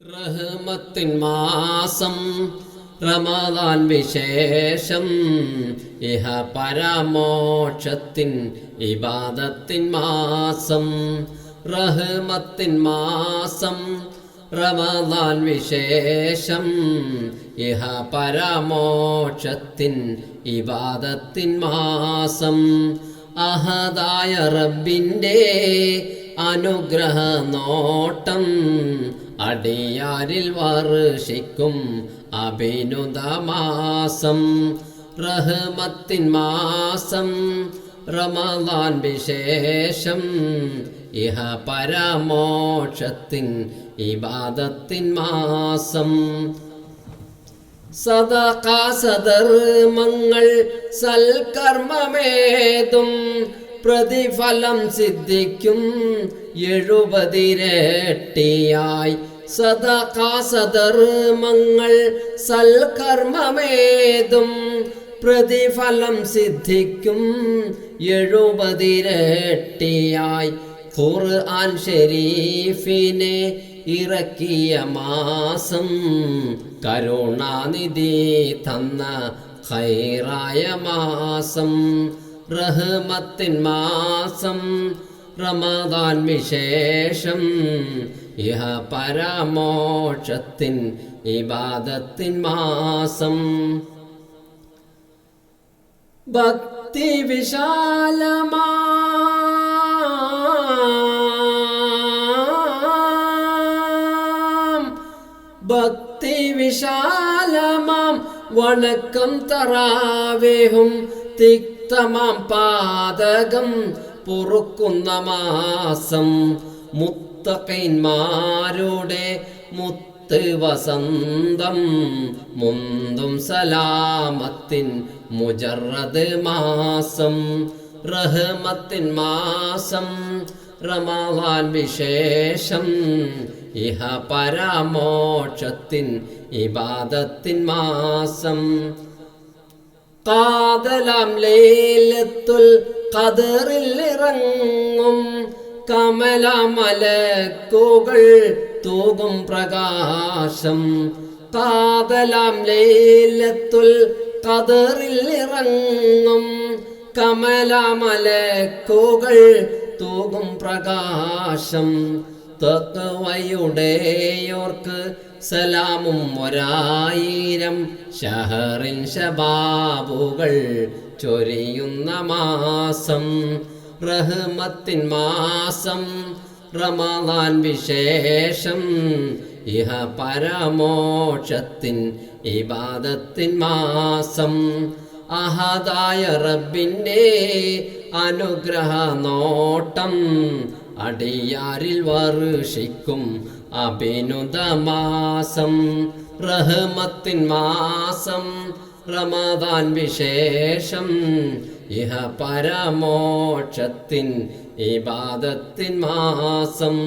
റഹ്മത്തിൻ മാസം റമദാൻ വിശേഷം ഇഹ പരമോക്ഷത്തിൻ ഇബാദത്തിൻ മാസം റഹ്മത്തിൻ മാസം റമദാൻ വിശേഷം ഇഹ പരമോക്ഷത്തിൻ ഇബാദത്തിൻ മാസം. അഹദായ റബ്ബിന്റെ അനുഗ്രഹ നോട്ടം അടിയാരിൽ വർഷിക്കും അഭിനുദമാസം. റഹ്മത്തിൻ മാസം റമദാൻ വിശേഷം. ഇഹ പരമോക്ഷത്തിൻ ഇബാദത്തിൻ മാസം. സദാ സദർമങ്ങൾ സൽക്കർമ്മമേതും പ്രതിഫലം സിദ്ധിക്കും. എഴുപതിരട്ടിയായി. സദകാസധർമ്മങ്ങൾ സൽകർമ്മമേതും പ്രതിഫലം സിദ്ധിക്കും. എഴുപതിരട്ടിയായി. ഖുർആൻ ഷെരീഫിനെ ഇറക്കിയ മാസം കരുണാനിധി തന്ന ഖൈറായ മാസം റഹ്മത്തിൻ മാസം റമദാൻ വിശേഷം. ഇഹ പരമോക്ഷത്തിൻ ഇബാദത്തിൻ മാസം. ഭക്തി വിശാലമാം. ഭക്തി വിശാലമാം. വണക്കം തറാവേഹും തിക്തമാം പാതകം പൊറുക്കുന്ന മാസം മുത്തക്കൈന്മാരുടെ മുത്ത് വസന്തം മുന്തും സലാമത്തിൻ മുജറത് മാസം റഹ്മത്തിൻ മാസം റമാവാൻ വിശേഷം ഇഹ പരമോക്ഷത്തിൻ ഇബാദത്തിൻ മാസം കാതലാം ലേലത്തുൽ കതറിൽ ഇറങ്ങും. കമലമലക്കുകൾ തൂകും പ്രകാശം. കാതലാം ലേലത്തുൽ കതറിൽ ഇറങ്ങും. കമലമലക്കുകൾ തൂകും പ്രകാശം. തക്കവയുടെയോർക്ക് സലാമും ഒരായിരം ഷഹറിൻ ശബാബുകൾ ചൊരിയുന്ന മാസം റഹ്മത്തിൻ മാസം റമദാൻ വിശേഷം ഇഹ പരമോക്ഷത്തിൻ ഇബാദത്തിൻ മാസം. അഹദായ റബ്ബിന്റെ അനുഗ്രഹ നോട്ടം അടിയാരിൽ വർഷിക്കും അഭിനുദമാസം റഹ്മത്തിൻ മാസം റമദാൻ വിശേഷം ഇഹ പരമോക്ഷത്തിൻ ഇബാദത്തിൻ മാസം.